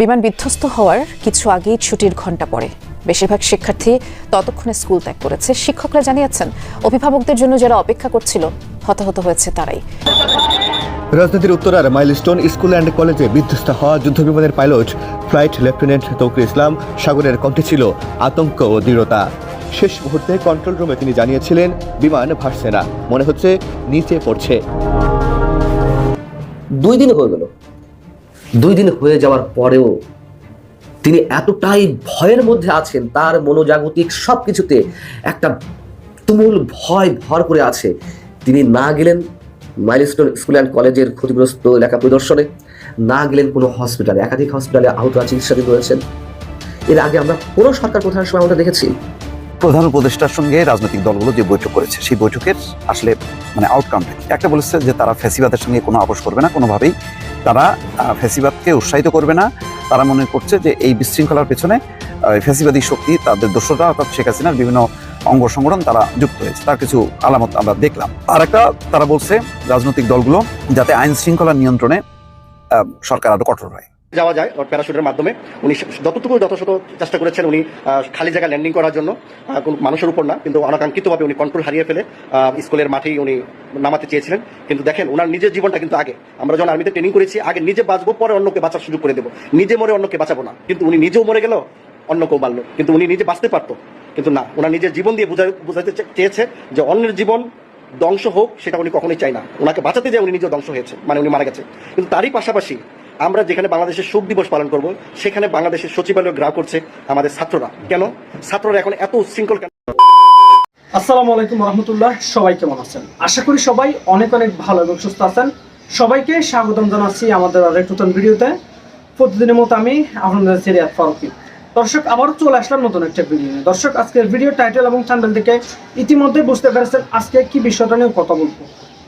বিমান বিধ্বস্ত হওয়ার কিছু আগেই ছুটির ঘণ্টা পড়ে। বেশিরভাগ শিক্ষার্থী ততক্ষণে স্কুল ত্যাগ করেছে। শিক্ষকরা জানিয়েছেন অভিভাবকদের জন্য যারা অপেক্ষা করছিল হতাহত হয়েছে তারাই। রাজধানীর উত্তরার মাইলস্টোন স্কুল অ্যান্ড কলেজে বিধ্বস্ত হওয়া যুদ্ধবিমানের pilot flight lieutenant Taukir Islam সাগরের কণ্ঠে ছিল আতঙ্ক ও দৃঢ়তা। শেষ মুহূর্তে কন্ট্রোল রুমে তিনি জানিয়েছিলেন বিমান ভাসছে না মনে হচ্ছে নিচে পড়ছে। দুই দিন হয়ে গেল। দুই দিন হয়ে যাওয়ার পরেও তিনি এতটাই ভয়ের মধ্যে আছেন, তার মনোজাগতিক সব কিছুতে একটা তুমুল ভয় ভর করে আছে। তিনি না গেলেন মাইলস্টোন স্কুল অ্যান্ড কলেজের ক্ষতিগ্রস্ত এলাকা পরিদর্শনে, না গেলেন কোনো হসপিটালে, একাধিক হসপিটালে আহতরা চিকিৎসাধীন রয়েছেন। এর আগে আমরা কোনো সরকার প্রধানের সময় আমরা দেখেছি। প্রধান উপদেষ্টার সঙ্গে রাজনৈতিক দলগুলো যে বৈঠক করেছে, সেই বৈঠকের আসলে মানে আউটকাম একটা বলেছে যে তারা ফ্যাসিবাদের সঙ্গে কোনো আপোষ করবে না, কোনোভাবেই। তারা ফ্যাসিবাদকে উৎসাহিত করবে না। তারা মনে করছে যে এই বিশৃঙ্খলার পেছনে ফেসিবাদী শক্তি, তাদের দোষরা অর্থাৎ শেখ হাসিনার বিভিন্ন অঙ্গ সংগঠন, তারা যুক্ত হয়েছে। তার কিছু আলামত আমরা দেখলাম। আর একটা তারা বলছে, রাজনৈতিক দলগুলো যাতে আইন শৃঙ্খলা নিয়ন্ত্রণে সরকার আরও কঠোর হয়। যাওয়া যায় প্যারাশুটের মাধ্যমে। উনি যতটুকু যথাযথ চেষ্টা করেছেন, উনি খালি জায়গা ল্যান্ডিং করার জন্য কোনো মানুষের উপর না, কিন্তু অনাকাঙ্ক্ষিতভাবে উনি কন্ট্রোল হারিয়ে ফেলে স্কুলের মাঠেই উনি নামাতে চেয়েছিলেন। কিন্তু দেখেন ওনার নিজের জীবনটা কিন্তু আগে। আমরা যখন আর্মিতে ট্রেনিং করেছি, আগে নিজে বাঁচবো, পরে অন্যকে বাঁচার সুযোগ করে দেবো। নিজে মরে অন্যকে বাঁচাবো না। কিন্তু উনি নিজেও মরে গেল অন্য কেউ মারলো। কিন্তু উনি নিজে বাঁচতে পারতো। কিন্তু না ওনার নিজের জীবন দিয়ে বুঝা বুঝাতে চেয়েছে যে অন্যের জীবন ধ্বংস হোক, সেটা উনি কখনোই চাই না। ওনাকে বাঁচাতে যায় উনি নিজেও ধ্বংস হয়েছে মানে উনি মারা গেছে। কিন্তু তারই পাশাপাশি আমরা যেখানে বাংলাদেশের শোক দিবস পালন করব, সেখানে বাংলাদেশের সচিবালয় গ্রাহ করছে আমাদের ছাত্ররা। কেন? ছাত্ররা এখন এত উচ্ছৃঙ্খল কেন? আসসালামু আলাইকুম রহমতুল্লাহ, সবাই কেমন আছেন? আশা করি সবাই অনেক অনেক ভালো এবং সুস্থ আছেন। সবাইকে স্বাগতম জানাচ্ছি আমাদের আরেক নতুন ভিডিওতে। প্রতিদিনের মতো আমি আপনাদের সিরিয়াত ফারুকি। দর্শক, আবারও চলে আসলাম নতুন একটা ভিডিও নিয়ে। দর্শক, আজকের ভিডিও টাইটেল এবং চ্যানেল থেকে ইতিমধ্যে বুঝতে পেরেছেন আজকে কি বিষয়টা নিয়ে কথা বলব।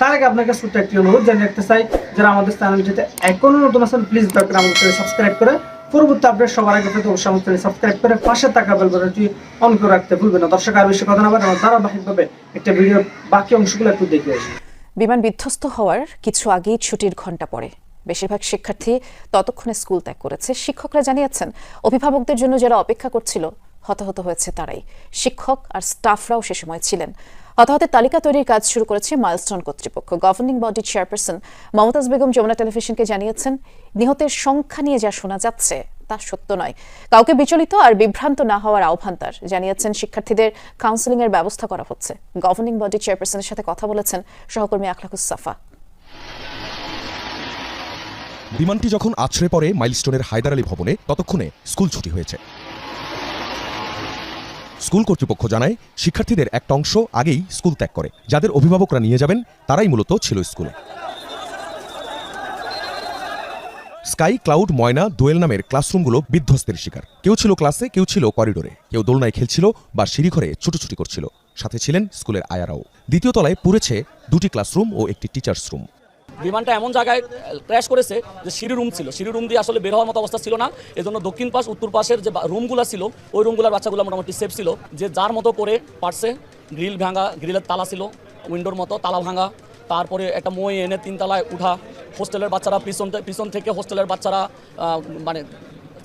তার আগে আপনাকে ছোট্ট একটি অনুরোধ জানিয়ে রাখতে চাই, যারা আমাদের চ্যানেলটিতে এখনও নতুন আছেন প্লিজ দয়া করে আমাদের চ্যানেল সাবস্ক্রাইব করে পরবর্তী আপডেট সবার আগে পেতে অবশ্যই আমাদের সাবস্ক্রাইব করে পাশে থাকা বেল বাটনটি অন করে রাখতে ভুলবেন না। দর্শক, আর বেশি কথা না বলে ধারাবাহিকভাবে একটা ভিডিওর বাকি অংশগুলো একটু দেখে আসি। বিমান বিধ্বস্ত হওয়ার কিছু আগেই ছুটির ঘণ্টা পড়ে। বেশিরভাগ শিক্ষার্থী ততক্ষণে স্কুল ত্যাগ করেছে। শিক্ষকরা জানিয়েছেন, অভিভাবকদের জন্য যারা অপেক্ষা করছিল, হতাহত হয়েছে তারাই। শিক্ষক আর স্টাফরাও সে সময় ছিলেন। হতাহতের তালিকা তৈরির কাজ শুরু করেছে মাইলস্টোন কর্তৃপক্ষ। Governing body chairperson Momtaz Begum Jamuna টেলিভিশনকে জানিয়েছেন, নিহতের সংখ্যা নিয়ে যা শোনা যাচ্ছে তা সত্য নয়। কাউকে বিচলিত আর বিভ্রান্ত না হওয়ার আহ্বান তার। জানিয়েছেন, শিক্ষার্থীদের কাউন্সেলিং এর ব্যবস্থা করা হচ্ছে। গভর্নিং বডি চেয়ারপারসনের সাথে কথা বলেছেন সহকর্মী আখলাকুস সাফা। বিমানটি যখন আছড়ে পড়ে মাইলস্টোনের হায়দার আলী ভবনে, ততক্ষণে স্কুল ছুটি হয়েছে। স্কুল কর্তৃপক্ষ জানায়, শিক্ষার্থীদের একটা অংশ আগেই স্কুল ত্যাগ করে। যাদের অভিভাবকরা নিয়ে যাবেন, তারাই মূলত ছিল স্কুলে। স্কাই ক্লাউড ময়না দোয়েল নামের ক্লাসরুমগুলো বিধ্বস্তের শিকার। কেউ ছিল ক্লাসে, কেউ ছিল করিডোরে। কেউ দোলনায় খেলছিল বা সিঁড়িঘরে ছুটোছুটি করছিল। সাথে ছিলেন স্কুলের আয়ারাও। দ্বিতীয় তলায় পুড়েছে দুটি ক্লাসরুম ও একটি টিচার্স রুম। বিমানটা এমন জায়গায় ক্র্যাশ করেছে যে সিঁড়ি রুম ছিল। সিঁড়ি রুম দিয়ে আসলে বের হওয়ার মতো অবস্থা ছিল না। এজন্য দক্ষিণ পাশ, উত্তর পাশের যে রুমগুলো ছিল, ওই রুমগুলোর বাচ্চাগুলো মোটামুটি সেফ ছিল। যে যার মতো করে পারছে গ্রিল ভাঙা গ্রিলের তালা ছিল উইন্ডোর মতো, তালা ভাঙা। তারপরে একটা মই এনে তিন তলায় উঠা। হোস্টেলের বাচ্চারা পিছন পিছন থেকে হোস্টেলের বাচ্চারা মানে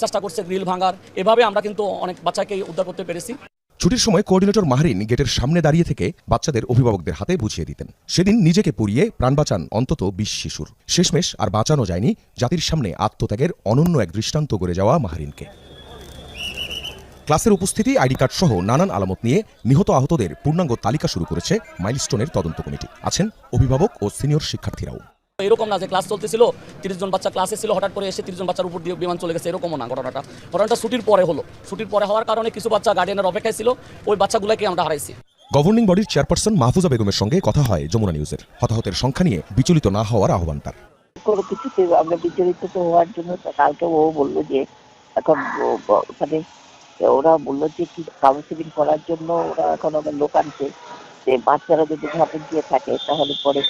চেষ্টা করছে গ্রিল ভাঙার। এভাবে আমরা কিন্তু অনেক বাচ্চাকে উদ্ধার করতে পেরেছি। ছুটির সময় কোঅর্ডিনেটর মাহরিন গেটের সামনে দাঁড়িয়ে থেকে বাচ্চাদের অভিভাবকদের হাতে বুঝিয়ে দিতেন। সেদিন নিজেকে পুড়িয়ে প্রাণ বাঁচান অন্তত বিশ শিশুর। শেষমেশ আর বাঁচানো যায়নি জাতির সামনে আত্মত্যাগের অনন্য এক দৃষ্টান্ত করে যাওয়া মাহরিনকে। ক্লাসের উপস্থিতি, আইডি কার্ড সহ নানান আলামত নিয়ে নিহত আহতদের পূর্ণাঙ্গ তালিকা শুরু করেছে মাইলস্টোনের তদন্ত কমিটি। আছেন অভিভাবক ও সিনিয়র শিক্ষার্থীরাও। এরকম না যে ক্লাস চলতেছিল তিরিশ জন বাচ্চা ক্লাসে ছিল হঠাৎ করে এসে তিরিশ জন বাচ্চার উপর দিয়ে বিমান চলে গেছে এরকমও না ঘটনাটা। ঘটনাটা ছুটির পরে হলো। ছুটির পরে হওয়ার কারণে কিছু বাচ্চা গার্ডিয়ানের অপেক্ষায় ছিল ওই বাচ্চাগুলোকে আমরা হারাইছি। গভর্নিং বডির চেয়ারপারসন মাহফুজা বেগমের সঙ্গে কথা হয় যমুনা নিউজের হতাহতের সংখ্যা নিয়ে বিচলিত না হওয়ার আহ্বান তার। কোনো কিছুতে আমরা বিচলিত তো হওয়ার জন্য কালকে ও বলল যে এখন মানে ওরা বলল যে কি কাউন্সিলিং করার জন্য ওরা এখন আমার লোক আনছে। যে বাচ্চারা যদি ঘাটে গিয়ে থাকে তাহলে পরে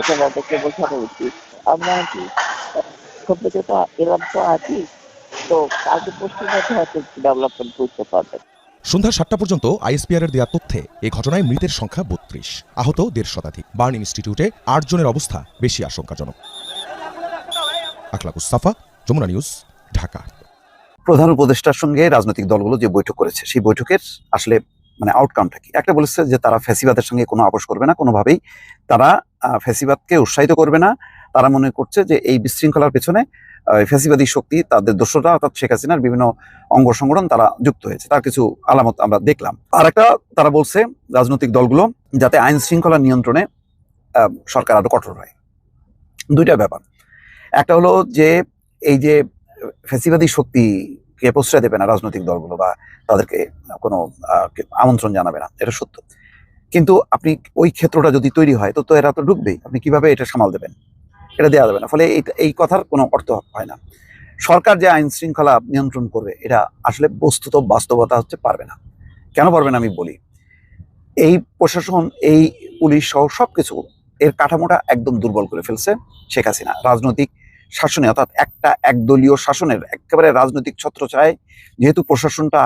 এটা ওদেরকে বোঝানো উচিত। আমরা কি সভ্যতা তো এলাম তো আছি তো কালকে পশ্চিম মধ্যে হয়তো ডেভেলপমেন্ট বুঝতে পারবেন সন্ধ্যা সাতটা পর্যন্ত আইএসপিআর এর দেওয়া তথ্যে এই ঘটনায় মৃতের সংখ্যা বত্রিশ। আহত দেড় শতাধিক। বার্ন ইনস্টিটিউটে আট জনের অবস্থা বেশি আশঙ্কাজনক। আখলাকুস সাফা যমুনা নিউজ ঢাকা। প্রধান উপদেষ্টার সঙ্গে রাজনৈতিক দলগুলো যে বৈঠক করেছে সেই বৈঠকের আসলে মানে আউটকামটা কি? একটা বলেছে যে তারা ফ্যাসিবাদের সঙ্গে কোনো আপোষ করবে না কোনোভাবেই। তারা ফ্যাসিবাদকে উৎসাহিত করবে না। তারা মনে করছে যে এই বিশৃঙ্খলার পেছনে আহ, ফ্যাসিবাদী শক্তি তাদের দোষরা অর্থাৎ শেখ হাসিনার বিভিন্ন অঙ্গ সংগঠন তারা যুক্ত হয়েছে। তার কিছু আলামত আমরা দেখলাম। আর একটা তারা বলছে রাজনৈতিক দলগুলো যাতে আইন শৃঙ্খলা নিয়ন্ত্রণে সরকার আরও কঠোর হয়। দুইটা ব্যাপার। একটা হলো যে এই যে ফ্যাসিবাদী শক্তিকে প্রশ্রয় দেবে না রাজনৈতিক দলগুলো বা তাদেরকে কোনো আমন্ত্রণ জানাবে না, এটা সত্য। কিন্তু আপনি ওই ক্ষেত্রটা যদি তৈরি হয়, তো তো এরা তো ঢুকবেই। আপনি কীভাবে এটা সামাল দেবেন? এটা দেওয়া যাবে না। ফলে এই কথার কোনো অর্থ হয় না। সরকার যে আইন শৃঙ্খলা নিয়ন্ত্রণ করবে, এটা আসলে বস্তুত বাস্তবতা হচ্ছে পারবে না। কেন পারবে না আমি বলি। এই প্রশাসন, এই পুলিশ সহ সবকিছু এর কাঠামোটা একদম দুর্বল করে ফেলছে শেখ হাসিনা। রাজনৈতিক শাসনে, অর্থাৎ একটা একদলীয় শাসনের একেবারে রাজনৈতিক ছত্রছায় যেহেতু প্রশাসনটা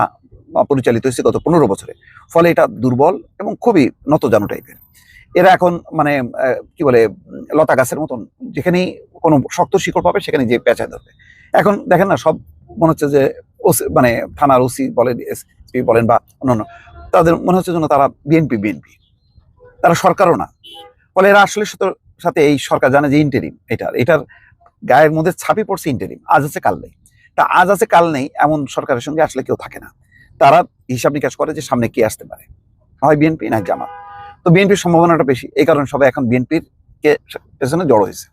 পরিচালিত হয়েছে গত পনেরো বছরে। ফলে এটা দুর্বল এবং খুবই নতজানু টাইপের। এরা এখন মানে কি বলে, লতা গাছের মতন। যেখানেই কোনো শক্ত শিকড় পাবে সেখানে যে পেঁচায় ধরবে। এখন দেখেন না, সব মনে হচ্ছে যে ওসি মানে থানার ওসি বলেন এসপি বলেন বা অন্যান্য, তাদের মনে হচ্ছে যেন তারা বিএনপি বিএনপি। তারা সরকারও না। ফলে এরা আসলে সাথে এই সরকার জানে যে ইন্টারিম এটার এটার গায়ের মধ্যে ছাপি পড়ছে ইন্টারিম আজ আছে, কাল নেই। তা আজ আছে, কাল নেই, এমন সরকারের সঙ্গে আসলে কেউ থাকে না। তারা হিসাব নিকাশ করে যে সামনে কে আসতে পারে। হয় বিএনপি না জামাত। তো বিএনপির সম্ভাবনাটা বেশি। এই কারণে সবাই এখন বিএনপির কে পেছনে জড়ো হয়েছে।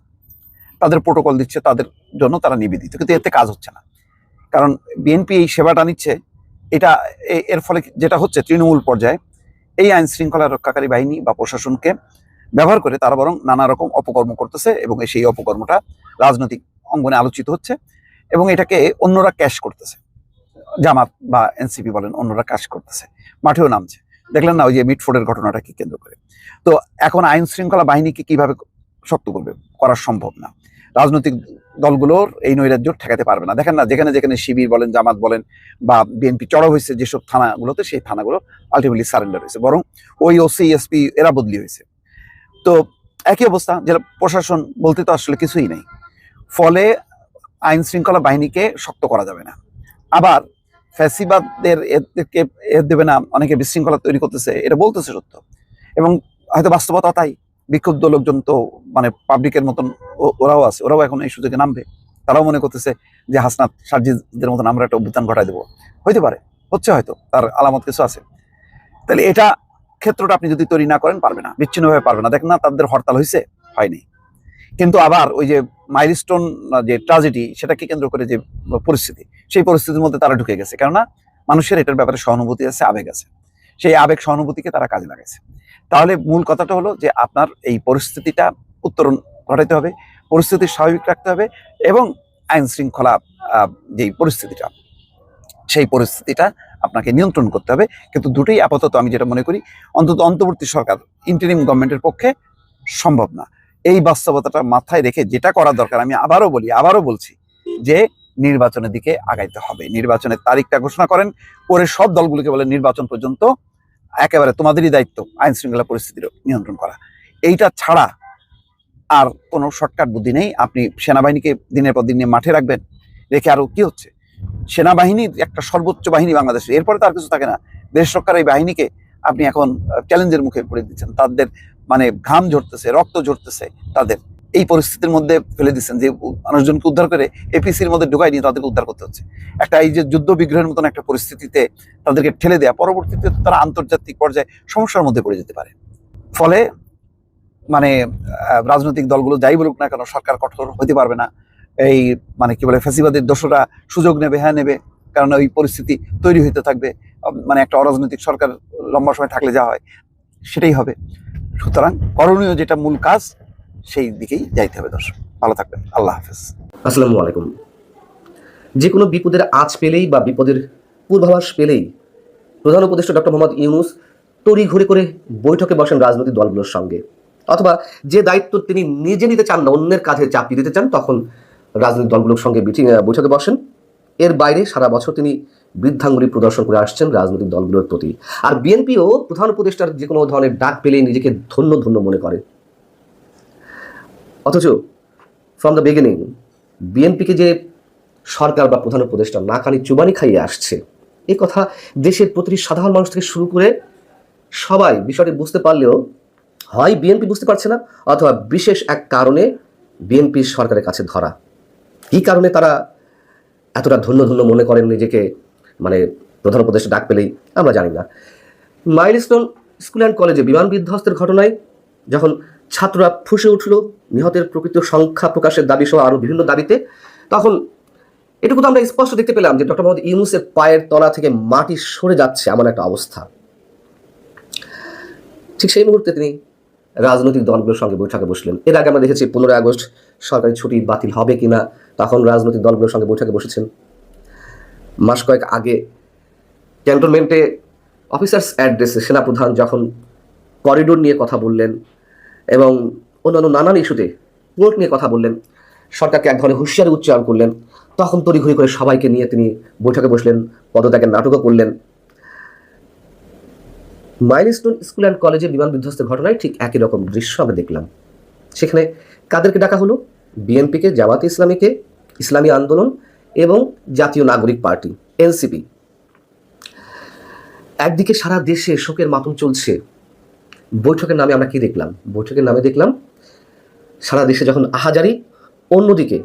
তাদের প্রোটোকল দিচ্ছে, তাদের জন্য তারা নিবেদিত। কিন্তু এতে কাজ হচ্ছে না। কারণ বিএনপি এই সেবাটা নিচ্ছে, এটা এর ফলে যেটা হচ্ছে, তৃণমূল পর্যায়ে এই আইন শৃঙ্খলা রক্ষাকারী বাহিনী বা প্রশাসনকে ব্যবহার করে তারা বরং নানা রকম অপকর্ম করতেছে এবং সেই অপকর্মটা রাজনৈতিক অঙ্গনে আলোচিত হচ্ছে এবং এটাকে অন্যরা ক্যাশ করতেছে। জামাত বা এনসিপি বলেন, অন্যরা ক্যাশ করতেছে। মাঠেও নামছে। দেখলেন না ওই যে মিটফোর্ডের ঘটনাটাকে কেন্দ্র করে? তো এখন আইন শৃঙ্খলা বাহিনীকে কীভাবে শক্ত করবে? করা সম্ভব না। রাজনৈতিক দলগুলোর এই নৈরাজ্য ঠেকাতে পারবে না। দেখেন না, যেখানে যেখানে শিবির বলেন, জামাত বলেন বা বিএনপি চড়া হয়েছে যেসব থানাগুলোতে, সেই থানাগুলো আলটিমেটলি সারেন্ডার হয়েছে। বরং ওই ওসি এসপি এরা বদলি হয়েছে। তো একই অবস্থা জেলা প্রশাসন বলতে তো আসলে কিছুই নেই। ফলে আইন শৃঙ্খলা বাহিনীকে শক্ত করা যাবে না। আবার ফ্যাসিবাদদের এদেরকে এর দেবে না, অনেকে বিশৃঙ্খলা তৈরি করতেছে, এটা বলতেছে সত্য। এবং হয়তো বাস্তবতা তাই। বিক্ষুব্ধ লোকজন তো মানে পাবলিকের মতন ওরাও আছে, ওরাও এখন এই সুযোগে নামবে। তারাও মনে করতেছে যে হাসনাত সার্জিদের মতন আমরা একটা অভ্যুত্থান ঘটাই দেবো। হইতে পারে, হচ্ছে হয়তো, তার আলামত কিছু আছে। তাহলে এটা ক্ষেত্রটা আপনি যদি তৈরি না করেন, পারবে না। বিচ্ছিন্নভাবে পারবে না। দেখেন না, তাদের হরতাল হয়েছে হয়নি। কিন্তু আবার ওই যে মাইলস্টোন যে ট্রাজেডি সেটাকে কেন্দ্র করে যে পরিস্থিতি, সেই পরিস্থিতির মধ্যে তারা ঢুকে গেছে। কেননা মানুষের এটার ব্যাপারে সহানুভূতি আছে, আবেগ আছে। সেই আবেগ, সহানুভূতিকে তারা কাজে লাগাইছে। তাহলে মূল কথাটা হলো যে, আপনার এই পরিস্থিতিটা উত্তরণ ঘটাইতে হবে, পরিস্থিতি স্বাভাবিক রাখতে হবে এবং আইন শৃঙ্খলা যেই পরিস্থিতিটা, সেই পরিস্থিতিটা আপনাকে নিয়ন্ত্রণ করতে হবে। কিন্তু দুটোই আপাতত আমি যেটা মনে করি, অন্তত অন্তর্বর্তী সরকার ইন্টারিম গভর্নমেন্টের পক্ষে সম্ভব না। এই বাস্তবতাটা মাথায় রেখে যেটা করা দরকার, আমি আবারও বলি, আবারও বলছি যে নির্বাচনের দিকে আগাইতে হবে। নির্বাচনের তারিখটা ঘোষণা করেন পরে সব দলগুলোকে বলে নির্বাচন পর্যন্ত একেবারে তোমাদেরই দায়িত্ব আইন শৃঙ্খলা পরিস্থিতির নিয়ন্ত্রণ করা। এইটা ছাড়া আর কোনো শর্টকাট বুদ্ধি নেই। আপনি সেনাবাহিনীকে দিনের পর দিন নিয়ে মাঠে রাখবেন, রেখে আরও কি হচ্ছে? সেনাবাহিনীর একটা সর্বোচ্চ বাহিনী বাংলাদেশে। এরপরে তার কিছু থাকে না। দেশ রক্ষার এই বাহিনীকে আপনি এখন চ্যালেঞ্জের মুখে পড়ে দিচ্ছেন। তাদের মানে ঘাম ঝরতেছে, রক্ত ঝরতেছে তাদের। এই পরিস্থিতির মধ্যে ফেলে দিচ্ছেন যে মানুষজনকে উদ্ধার করে এপিসির মধ্যে ঢুকাই নিয়ে তাদেরকে উদ্ধার করতে হচ্ছে। একটা এই যে যুদ্ধ বিগ্রহের মতন একটা পরিস্থিতিতে তাদেরকে ঠেলে দেয়া, পরবর্তীতে তারা আন্তর্জাতিক পর্যায়ে সমস্যার মধ্যে পড়ে যেতে পারে। ফলে মানে রাজনৈতিক দলগুলো যাই বলুক না কেন, সরকার কঠোর হতে পারবে না। এই মানে কি বলে, ফ্যাসিবাদের দোষরা সুযোগ নেবে হ্যাঁ নেবে, কারণ ওই পরিস্থিতি তৈরি হইতে থাকবে। মানে একটা অরাজনৈতিক সরকার লম্বা সময় থাকলে যা হয়, সেটাই হবে। সুতরাং করণীয় যেটা মূল কাজ, সেই দিকেই যাইতে হবে দর্শক। ভালো থাকবেন। আল্লাহ হাফেজ। আসসালামু আলাইকুম। যে কোনো বিপদের আঁচ পেলেই বা বিপদের পূর্বাভাস পেলেই প্রধান উপদেষ্টা ডক্টর মোহাম্মদ ইউনুস তড়ি ঘুরে করে বৈঠকে বসেন রাজনৈতিক দলগুলোর সঙ্গে। অথবা যে দায়িত্ব তিনি নিজে নিতে চান না, অন্যের কাঁধে চাপিয়ে দিতে চান, তখন রাজনৈতিক দলগুলোর সঙ্গে মিটিং বৈঠকে বসেন। এর বাইরে সারা বছর তিনি বৃদ্ধাঙ্গুলি প্রদর্শন করে আসছেন রাজনৈতিক দলগুলোর প্রতি। আর বিএনপিও প্রধান উপদেষ্টার যে কোনো ধরনের ডাক পেলেই নিজেকে ধন্য ধন্য মনে করে। অথচ ফ্রম দ্য বিগিনিং বিএনপিকে যে সরকার বা প্রধান উপদেষ্টা নাকানি চুবানি খাইয়ে আসছে, এ কথা দেশের প্রতিটি সাধারণ মানুষ থেকে শুরু করে সবাই বিষয়টি বুঝতে পারলেও হয় বিএনপি বুঝতে পারছে না, অথবা বিশেষ এক কারণে বিএনপি সরকারের কাছে ধরা। কী কারণে তারা এতটা ধন্য ধন্য মনে করেন নিজেকে? মানে প্রধান উপদেষ্টা ডাক পেলেই আমরা জানি না। মাইলস্টোন স্কুল অ্যান্ড কলেজে বিমান বিধ্বস্তের ঘটনায় যখন ছাত্ররা ফুসে উঠল নিহতের প্রকৃত সংখ্যা প্রকাশের দাবি সহ আরও বিভিন্ন দাবিতে, তখন এটুকু তো আমরা স্পষ্ট দেখতে পেলাম যে ডক্টর মোহাম্মদ ইউনুসের পায়ের তলা থেকে মাটি সরে যাচ্ছে এমন একটা অবস্থা। ঠিক সেই মুহূর্তে তিনি রাজনৈতিক দলগুলোর সঙ্গে বৈঠকে বসলেন। এর আগে আমরা দেখেছি পনেরোই আগস্ট সরকারি ছুটি বাতিল হবে কিনা, তখন রাজনৈতিক দলগুলোর সঙ্গে বৈঠকে বসেছেন। মাস কয়েক আগে ক্যান্টনমেন্টে অফিসার্স অ্যাড্রেসে সেনাপ্রধান যখন করিডোর নিয়ে কথা বললেন এবং অন্যান্য নানান ইস্যুতে পোর্ট নিয়ে কথা বললেন, সরকারকে এক ধরনের হুঁশিয়ারি উচ্চারণ করলেন, তখন তড়িঘড়ি করে সবাইকে নিয়ে তিনি বৈঠকে বসলেন, পদত্যাগের নাটকও করলেন। মাইলস্টোন স্কুল অ্যান্ড কলেজে বিমান বিধ্বস্তের ঘটনায় ঠিক একই রকম দৃশ্য আমরা দেখলাম। সেখানে কাদেরকে ডাকা হলো? বিএনপিকে জামাতে ইসলামীকে, ইসলামী আন্দোলন এবং জাতীয় নাগরিক পার্টি, এনসিপি। একদিকে সারা দেশে শোকের মাতম চলছে। বৈঠকের নামে আমরা কি দেখলাম? বৈঠকের নামে দেখলাম, সারা দেশে যখন আহাজারি, অন্যদিকে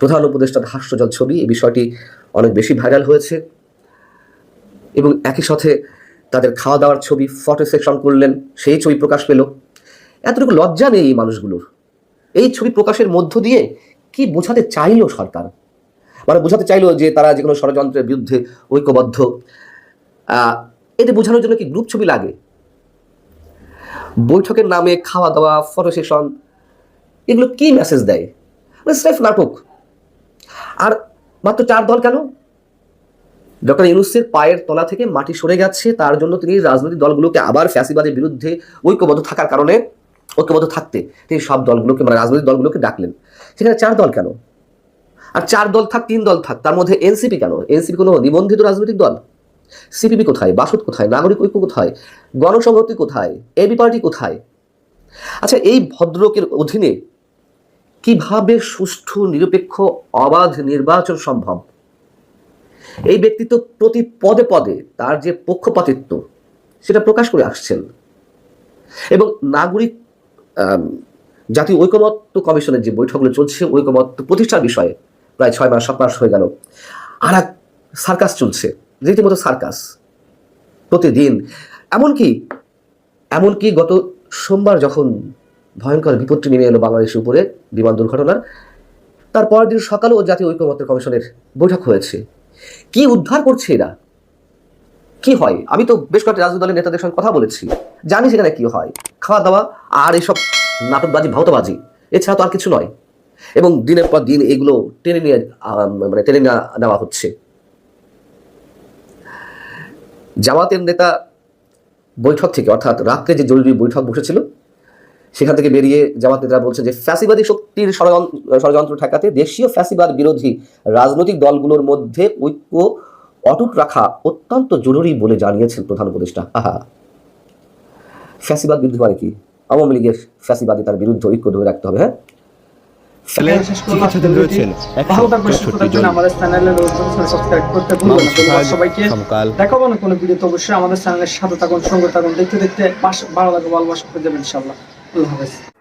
প্রধান উপদেষ্টার হাস্যজল ছবি, এই বিষয়টি অনেক বেশি ভাইরাল হয়েছে এবং একই সাথে তাদের খাওয়া দাওয়ার ছবি ফটো সেকশন করলেন, সেই ছবি প্রকাশ পেল। এতটুকু লজ্জা নেই এই মানুষগুলোর। এই ছবি প্রকাশের মধ্য দিয়ে কি বোঝাতে চাইলো সরকার? মানে বোঝাতে চাইলো যে তারা যে কোনো ষড়যন্ত্রের বিরুদ্ধে ঐক্যবদ্ধ। এতে বোঝানোর জন্য কি গ্রুপ ছবি লাগে? বৈঠকের নামে খাওয়া দাওয়া ফটো সেশন এগুলো কি মেসেজ দেয়? মানে স্রেফ নাটক। আর মাত্র চার দল কেন? ডক্টর ইউনুসের পায়ের তলা থেকে মাটি সরে গেছে, তার জন্য তিনি রাজনৈতিক দলগুলোকে আবার ফ্যাসিবাদের বিরুদ্ধে ঐক্যবদ্ধ থাকার কারণে, ঐক্যবদ্ধ থাকতে তিনি সব দলগুলোকে মানে রাজনৈতিক দলগুলোকে ডাকলেন। সেখানে চার দল কেন? আর চার দল থাক, তিন দল থাক, তার মধ্যে এনসিপি কেন? এনসিপি কোনো নিবন্ধিত রাজনৈতিক দল? সিপিপি কোথায়? বাসদ কোথায়? নাগরিক ঐক্য কোথায়? গণসংহতি কোথায়? এবি পার্টি কোথায়? আচ্ছা এই ভদ্রকের অধীনে কীভাবে সুষ্ঠু, নিরপেক্ষ, অবাধ নির্বাচন সম্ভব? এই ব্যক্তিত্ব প্রতি পদে পদে তার যে পক্ষপাতিত্ব, সেটা প্রকাশ করে আসছেন। এবং নাগরিক জাতীয় ঐকমত্য কমিশনের যে বৈঠকগুলো চলছে, ঐকমত্য প্রতিষ্ঠার বিষয়ে প্রায় ছয় মাস, সাত মাস হয়ে গেল। আর এক সার্কাস চলছে, রীতিমতো সার্কাস প্রতিদিন। এমনকি এমনকি গত সোমবার যখন ভয়ঙ্কর বিপত্তি নেমে এলো বাংলাদেশের উপরে, বিমান দুর্ঘটনার, তার পরের দিন সকালেও জাতীয় ঐক্যমত্য কমিশনের বৈঠক হয়েছে। কি উদ্ধার করছে এরা? কি হয়? আমি তো বেশ কয়েকটা রাজনৈতিক দলের নেতাদের সঙ্গে কথা বলেছি। জানি সেখানে কি হয়। খাওয়া দাওয়া আর এসব নাটকবাজি, ভাওতাবাজি, এছাড়া তো আর কিছু নয়। এবং দিনের পর দিন এগুলো টেনে নিয়ে মানে টেনে নেওয়া হচ্ছে। জামাতের নেতা বৈঠক থেকে, অর্থাৎ রাত্রে যে জরুরি বৈঠক বসেছিল সেখান থেকে বেরিয়ে জামাত নেতারা বলছে যে ফ্যাসিবাদী শক্তির ষড়যন্ত্র ষড়যন্ত্র ঠেকাতে দেশীয় ফ্যাসিবাদ বিরোধী রাজনৈতিক দলগুলোর মধ্যে ঐক্য অটুট রাখা অত্যন্ত জরুরি বলে জানিয়েছেন প্রধান উপদেষ্টা। আহা। ফ্যাসিবাদ বিরোধী মানে কি? আওয়ামী লীগের ফ্যাসিবাদী তার বিরুদ্ধে ঐক্য ধরে রাখতে হবে হ্যাঁ? আমাদের সাবস্ক্রাইব করতে ভুলবেন সবাইকে। দেখাবো না কোনো ভিডিও তো অবশ্যই আমাদের চ্যানেলের সাথে থাকুন সঙ্গে থাকুন। দেখতে দেখতে পাশ- ভালো লাগবে ভালোবাসা করে যাবেন ইনশাল্লাহ আল্লাহ হাফেজ